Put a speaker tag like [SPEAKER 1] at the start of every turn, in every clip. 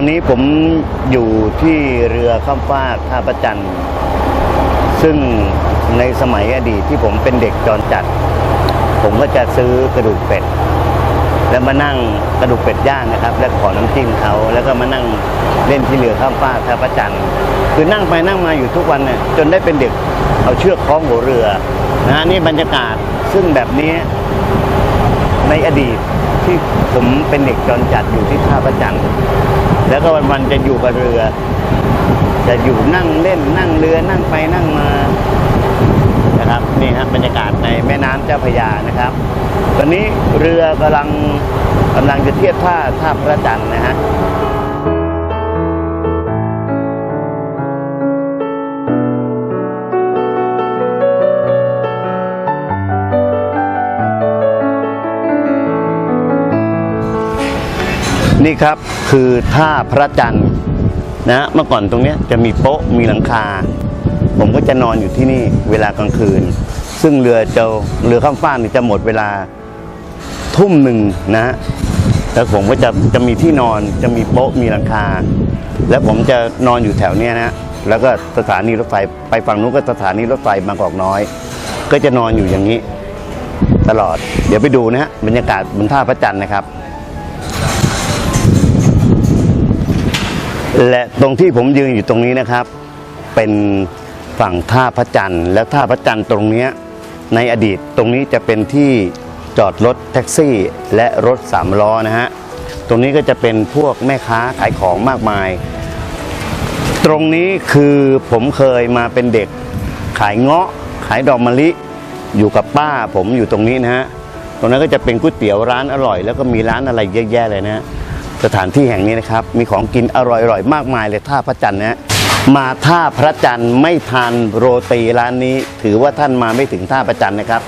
[SPEAKER 1] ตอนนี้ผมอยู่ที่เรือข้ามฟากท่าประจัน ซึ่งในสมัยอดีตที่ผมเป็นเด็กจรจัด ผมก็จะซื้อกระดูกเป็ด แล้วมานั่งกระดูกเป็ดย่างนะครับ แล้วขอน้ำจิ้มเขาแล้วก็มานั่งเล่นที่เรือข้ามฟากท่าประจันคือนั่งไปนั่งมาอยู่ทุกวันเนี่ยจนได้เป็นเด็กเอาเชือกคล้องหัวเรือนะนี่บรรยากาศซึ่งแบบนี้ในอดีตที่ผมเป็นเด็กจรจัดอยู่ที่ท่าประจัน แล้วก็วันๆจะอยู่กับเรือ จะอยู่นั่งเล่นนั่งเรือนั่งไปนั่งมานะครับนี่ฮะบรรยากาศในแม่น้ำเจ้าพยานะครับ ตอนนี้เรือกำลังกำลังจะเทียบท่าท่าพระจันทร์นะฮะ นี่ครับคือท่าพระจันทร์นะฮะเมื่อก่อนตรงนี้จะมีโป๊ะมีหลังคา ผมก็จะนอนอยู่ที่นี่เวลากลางคืน ซึ่งเรือจะเรือข้ามฟากนี่จะหมดเวลาทุ่มหนึ่งนะฮะแล้วผมก็จะจะมีที่นอนจะมีโป๊ะมีหลังคา แล้วผมจะนอนอยู่แถวเนี้ยนะฮะแล้วก็สถานีรถไฟไปฝั่งนู้นก็สถานีรถไฟบางกอกน้อย ก็จะนอนอยู่อย่างนี้ ตลอด เดี๋ยวไปดูนะฮะบรรยากาศบนท่าพระจันทร์นะครับ และตรงที่ผมยืนอยู่ตรงนี้นะครับ เป็นฝั่งท่าพระจันทร์แล้วท่าพระจันทร์ตรงเนี้ยในอดีตตรงนี้จะเป็นที่จอดรถแท็กซี่ และรถสามล้อนะฮะตรงนี้ก็จะเป็นพวกแม่ค้าขายของมากมาย ตรงนี้คือผมเคยมาเป็นเด็กขายเงาะขายดอกมะลิ อยู่กับป้าผมอยู่ตรงนี้นะฮะตรงนั้นก็จะเป็นก๋วยเตี๋ยวร้านอร่อย แล้วก็มีร้านอะไรเยอะแยะเลยนะฮะ สถานที่แห่งนี้นะครับ มีของกินอร่อยๆ มากมายเลยท่าพระจันทร์นะมาท่าพระจันทร์ไม่ทานโรตีร้านนี้ ถือว่าท่านมาไม่ถึงท่าพระจันทร์นะครับ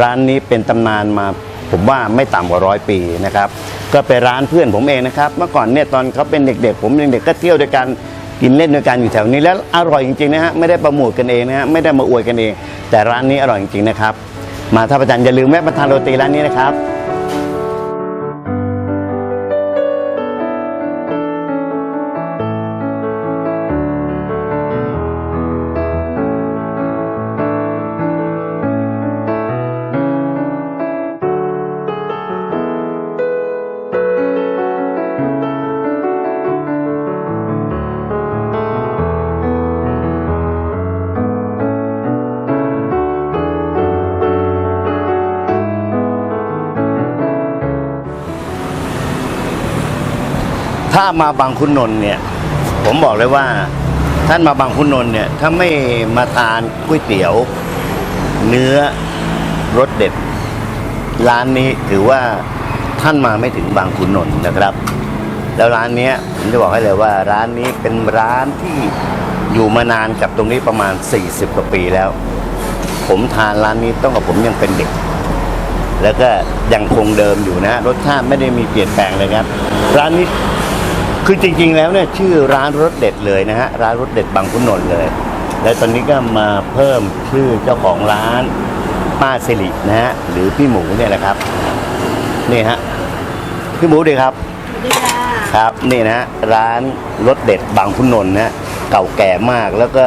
[SPEAKER 1] ร้านนี้เป็นตำนานมาผมว่าไม่ต่ำกว่าร้อยปีนะครับก็เป็นร้านเพื่อนผมเองนะครับ เมื่อก่อนเนี่ยตอนเขาเป็นเด็กๆ ผมยังเด็กก็เที่ยวด้วยกันกินเล่นด้วยกันอยู่แถวนี้แล้วอร่อยจริงๆนะฮะไม่ได้ประมูลกันเองนะฮะไม่ได้มาอวยกันเอง แต่ร้านนี้อร่อยจริงๆนะครับ มาท่าพระจันทร์อย่าลืมแวะมาทานโรตีร้านนี้นะครับ ถ้ามาบางขุนนนท์เนี่ย ผมบอกเลยว่า ท่านมาบางขุนนนท์เนี่ย ถ้าไม่มาทานก๋วยเตี๋ยว เนื้อรสเด็ด ร้านนี้ถือว่าท่านมาไม่ถึงบางขุนนนท์นะครับ แล้วร้านเนี้ยผมจะบอกให้เลยว่า ร้านนี้เป็นร้านที่อยู่มานานกับตรงนี้ประมาณ 40 กว่าปีแล้ว ผมทานร้านนี้ต้องกับผมยังเป็นเด็ก แล้วก็ยังคงเดิมอยู่นะ รสชาติไม่ได้มีเปลี่ยนแปลงเลยครับ ร้านนี้ คือจริง ๆ แล้วเนี่ยชื่อร้านรสเด็ดเลยนะฮะร้านรสเด็ดบางขุนนนท์เลย แล้วตอนนี้ก็มาเพิ่มชื่อเจ้าของร้านป้าสิรินะฮะหรือพี่หมูเนี่ยแหละครับนี่ฮะพี่หมูดีครับ
[SPEAKER 2] สวัสดีค่ะ
[SPEAKER 1] ครับนี่นะฮะร้านรสเด็ดบางขุนนนท์นะฮะเก่าแก่มากแล้วก็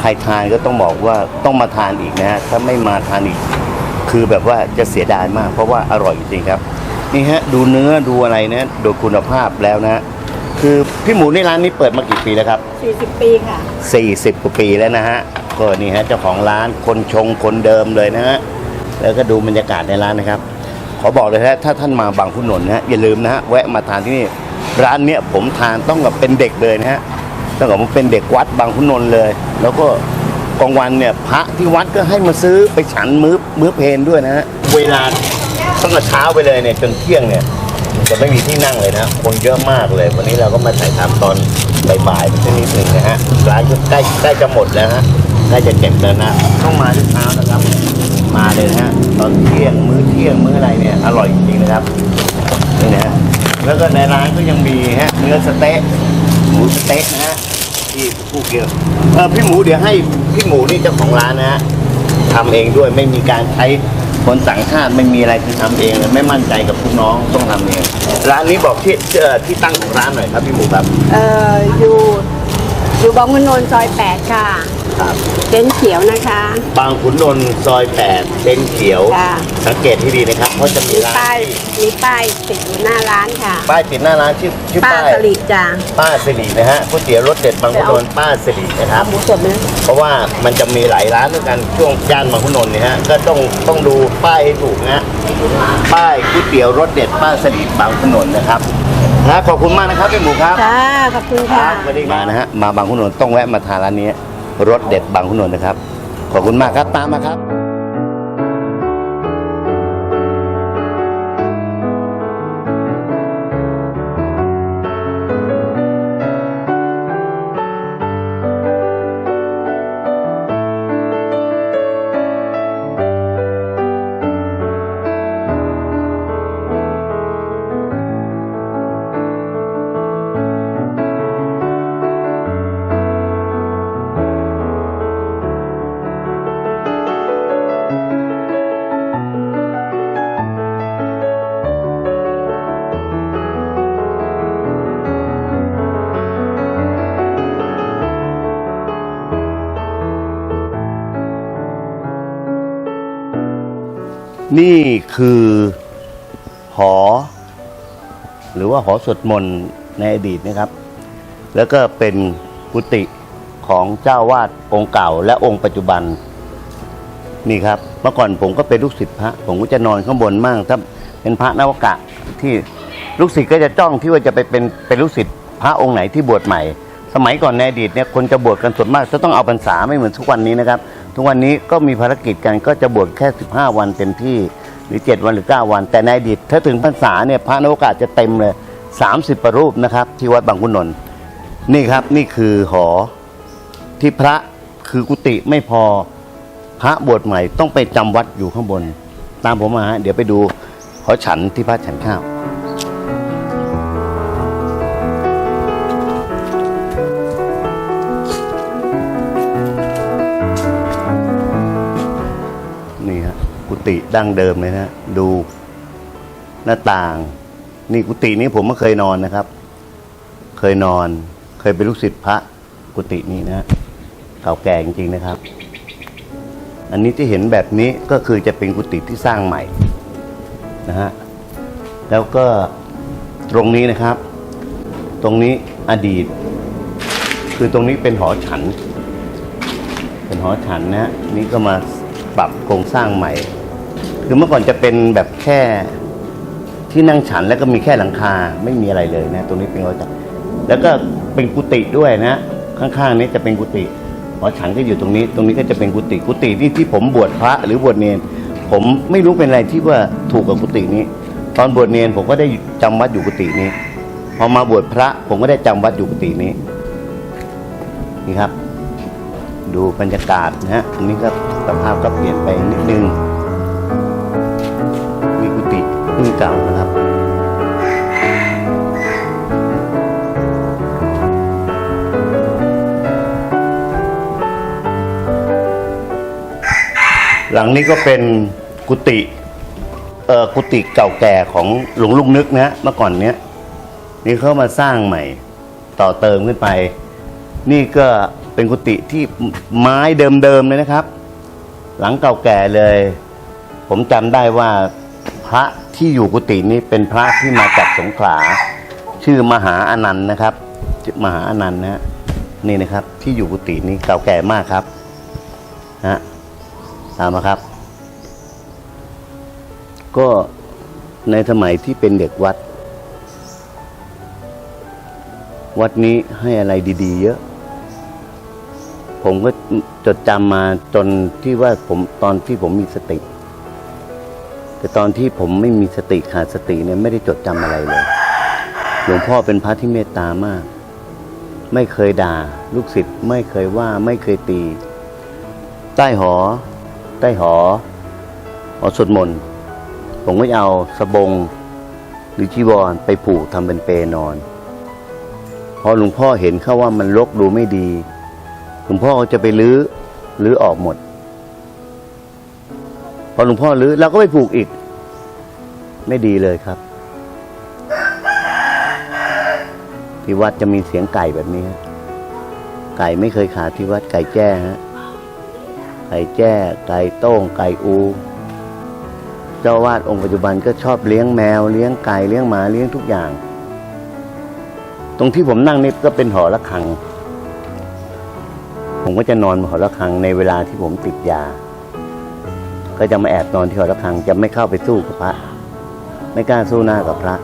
[SPEAKER 1] ใครทานก็ต้องบอกว่าต้องมาทานอีกนะฮะถ้าไม่มาทานอีก คือแบบว่าจะเสียดายมาก เพราะว่าอร่อยจริงๆครับนี่ฮะดูเนื้อดูอะไรนะดูคุณภาพแล้วนะ คือพี่หมูในร้านนี้เปิดมากี่ปีแล้วครับ
[SPEAKER 2] 40 ปีค่ะ
[SPEAKER 1] 40 กว่าปีแล้วนะฮะ ก็นี่ฮะเจ้าของร้านคนชงคนเดิมเลยนะฮะ แล้วก็ดูบรรยากาศในร้านนะครับ ขอบอกเลยฮะถ้าท่านมาบางขุนนนท์นะฮะอย่าลืมนะฮะแวะมาทานที่นี่ ร้านเนี้ยผมทานต้องกับเป็นเด็กเลยนะฮะต้องกับผมเป็นเด็กวัดบางขุนนนท์เลย แล้วก็กลางวันเนี่ยพระที่วัดก็ให้มาซื้อไปฉันมื้อมื้อเพลนด้วยนะฮะ เวลาตั้งแต่เช้าไปเลยเนี่ยจนเที่ยงเนี่ย จะไม่มีที่นั่งเลยนะ คนเยอะมากเลย วันนี้เราก็มาถ่ายทำตอนบ่ายๆไปสักนิดหนึ่งนะฮะร้านก็ใกล้ใกล้จะหมดแล้วฮะใกล้จะเก็บแล้วนะต้องมาทุกเช้านะครับ มาเลยนะฮะตอนเที่ยงมื้อเที่ยงมื้ออะไรเนี่ยอร่อยจริงๆนะครับนี่นะฮะแล้วก็ในร้านก็ยังมีฮะเนื้อสเต๊ะหมูสเต๊ะนะฮะที่ผู้เกี่ยวเออพี่หมูเดี๋ยวให้พี่หมูนี่เจ้าของร้านนะฮะทำเองด้วยไม่มีการใช้ คนต่างชาติไม่มีอะไรคือทำเองเลยไม่มั่นใจกับลูกน้องต้องทำเองร้านนี้บอกที่เอ่อที่ตั้งของร้านหน่อยครับพี่หมูครับ
[SPEAKER 2] เอ่ออยู่อยู่บางขุนนนท์ซอยแปดค่ะ
[SPEAKER 1] ครับ
[SPEAKER 2] เต็นท์เขียวนะคะ
[SPEAKER 1] บางขุนนนท์ซอย8เต็นท์เขียว
[SPEAKER 2] ค่ะ
[SPEAKER 1] สังเกตที่ดีนะครับเพราะจะมี
[SPEAKER 2] มี
[SPEAKER 1] ร้าน
[SPEAKER 2] ป้ายมีป้ายติดอยู่หน้าร้านค่ะ
[SPEAKER 1] ป้ายติดหน้าร้านชื่อชื่อ
[SPEAKER 2] ป้า
[SPEAKER 1] ป้าย
[SPEAKER 2] สลิดจ้ะ
[SPEAKER 1] ป้าสิรินะฮะก๋วยเตี๋ยวรสเด็ดบางขุนนนท์ป้าสิรินะครับ
[SPEAKER 2] หมูสดไหม
[SPEAKER 1] เพราะว่ามันจะมีหลายร้านด้วยกันช่วงย่านบางขุนนนท์เนี่ยฮะก็ต้องต้องดูป้ายให้ถูกนะฮะป้ายก๋วยเตี๋ยวรสเด็ดป้าสลิดบางขุนนนท์นะครับนะขอบคุณมากนะครับพี่หมูครับ
[SPEAKER 2] ค่ะ ขอบคุณ
[SPEAKER 1] ค
[SPEAKER 2] ค่ะ
[SPEAKER 1] รับสวัสดีมานะฮะมาบางขุนนนท์ต้องแวะมาทานร้านนี้ รสเด็ดบางขุนนนท์นะครับ ขอบคุณมากครับตามมาครับ นี่คือหอ หรือว่าหอสวดมนต์ในอดีตนะครับ แล้วก็เป็นกุฏิของเจ้าวาดองค์เก่าและองค์ปัจจุบันนี่ครับ เมื่อก่อนผมก็เป็นลูกศิษย์พระ ผมก็จะนอนข้างบนมั่งถ้าเป็นพระนวกะที่ลูกศิษย์ก็จะจ้องที่ว่าจะไปเป็นเป็นลูกศิษย์พระองค์ไหนที่บวชใหม่ สมัยก่อนในอดีตเนี่ยคนจะบวชกันส่วนมากจะต้องเอาพรรษาไม่เหมือนทุกวันนี้นะครับ ทุกวันนี้ก็มีภารกิจกันก็จะบวชแค่ 15 วันเต็มที่หรือ 7 วันหรือ 9 วัน แต่ในอดีตถ้าถึงพรรษาเนี่ยพระนวกะจะเต็มเลย 30 ประรูปนะครับ ที่วัดบางขุนนนท์นี่ครับนี่คือหอที่พระคือกุฏิไม่พอพระบวชใหม่ต้องไปจำวัดอยู่ข้างบน ตามผมมาฮะเดี๋ยวไปดูหอฉันที่พระฉันข้าว ฮะกุฏิดั้งเดิมเลยนะ ดูหน้าต่าง นี่กุฏินี้ผมไม่เคยนอนนะครับ เคยนอน เคยเป็นลูกศิษย์พระกุฏินี้นะฮะเก่าแก่จริงๆนะครับ อันนี้ที่เห็นแบบนี้ก็คือจะเป็นกุฏิที่สร้างใหม่นะฮะแล้วก็ตรงนี้นะครับ ตรงนี้อดีต คือตรงนี้เป็นหอฉัน เป็นหอฉันนะฮะนี่ก็มาปรับโครงสร้างใหม่ คือเมื่อก่อนจะเป็นแบบแค่ที่นั่งฉันแล้วก็มีแค่หลังคาไม่มีอะไรเลยนะตรงนี้เป็นหอฉันแล้วก็เป็นกุฏิด้วยนะ ข้างๆนี้จะเป็นกุฏิหอฉันก็อยู่ตรงนี้ ตรงนี้ก็จะเป็นกุฏิกุฏิที่ที่ผมบวชพระหรือบวชเนนผมไม่รู้เป็นอะไรที่ว่าถูกกับกุฏินี้ ตอนบวชเนนผมก็ได้จำวัดอยู่กุฏินี้ พอมาบวชพระ ผมก็ได้จำวัดอยู่กุฏินี้นี่ครับ ดูบรรยากาศนะฮะอันนี้ก็สภาพก็เปลี่ยนไปนิดนึงึ่งเก่านะครับ หลังนี้ก็เป็นกุฏิเอ่อกุฏิเก่าแก่ของหลวงลุงนึกนะฮะเมื่อก่อนเนี้ยนี่เขามาสร้างใหม่ ต่อเติมขึ้นไป นี่ก็เป็นกุฏิที่ไม้เดิมๆเลยนะครับ หลังเก่าแก่เลย ผมจำได้ว่า พระที่อยู่กุฏินี้เป็นพระที่มาจากสงขลาชื่อมหาอนันต์นะครับชื่อมหาอนันต์นะนี่นะครับ ที่อยู่กุฏินี้เก่าแก่มากครับนะฮะตามมาครับ ก็ในสมัยที่เป็นเด็กวัด วัดนี้ให้อะไรดีๆ เยอะ ผมก็จดจำมาจนที่ว่าผมตอนที่ผมมีสติ แต่ตอนที่ผมไม่มีสติขาดสติเนี่ยไม่ได้จดจำอะไรเลย หลวงพ่อเป็นพระที่เมตตามาก ไม่เคยด่า ลูกศิษย์ไม่เคยว่าไม่เคยตี ใต้หอ ใต้หอหอสวดมนต์ผมก็จะเอาสบงหรือจีวรไปผูกทำเป็นเปนอน พอหลวงพ่อเห็นเข้าว่ามันรกดูไม่ดี หลวงพ่อจะไปลื้อลื้อออกหมด ออหลวงพ่อรื้อเราก็ไปผูกอีก ไม่ดีเลยครับ ที่วัดจะมีเสียงไก่แบบนี้ไก่ไม่เคยขาดที่วัดไก่แจ้ฮะไก่แจ้ ไก่โต้ง ไก่อู เจ้าวาดองค์ปัจจุบันก็ชอบเลี้ยงแมว เลี้ยงไก่เลี้ยงหมาเลี้ยงทุกอย่าง ตรงที่ผมนั่งนี่ก็เป็นหอระฆัง ผมก็จะนอนหอระฆังในเวลาที่ผมติดยา ก็จะมาแอบนอนที่หอระฆัง จะไม่เข้าไปสู้กับพระ ไม่กล้าสู้หน้ากับพระ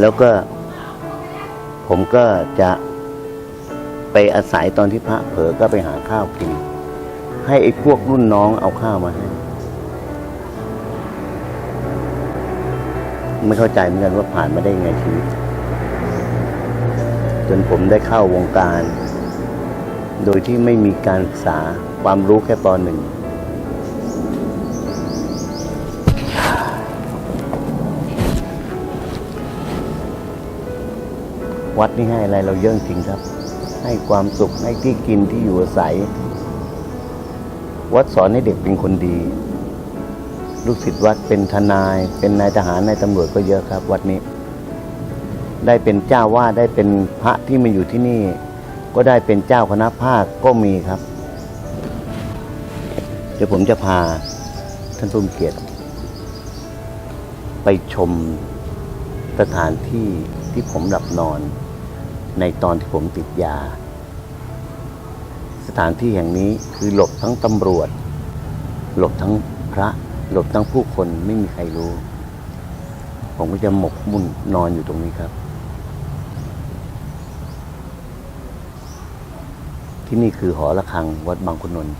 [SPEAKER 1] แล้วก็ผมก็จะไปอาศัยตอนที่พระเผลอก็ไปหาข้าวกิน ให้ไอ้พวกรุ่นน้องเอาข้าวมาให้ ไม่เข้าใจเหมือนกันว่าผ่านมาได้ยังไงชีวิตจนผมได้เข้าวงการ โดยที่ไม่มีการศึกษาความรู้แค่ปหนึ่ง วัดนี่ให้อะไรเราเยอะจริงครับ ให้ความสุขให้ที่กินที่อยู่อาศัย วัดสอนให้เด็กเป็นคนดี ลูกศิษย์วัดเป็นทนาย เป็นนายทหารนายตำรวจก็เยอะครับ วัดนี้ ได้เป็นเจ้าวาดได้เป็นพระที่มาอยู่ที่นี่ ก็ได้เป็นเจ้าคณะภาคก็มีครับ เดี๋ยวผมจะพาท่านผู้มีเกียรติ ไปชมสถานที่ ที่ผมหลับนอน ในตอนที่ผมติดยา สถานที่แห่งนี้คือหลบทั้งตำรวจ หลบทั้งพระ หลบทั้งผู้คนไม่มีใครรู้ ผมก็จะหมกมุ่นนอนอยู่ตรงนี้ครับ ที่นี่คือหอระฆังวัดบางขุนนนท์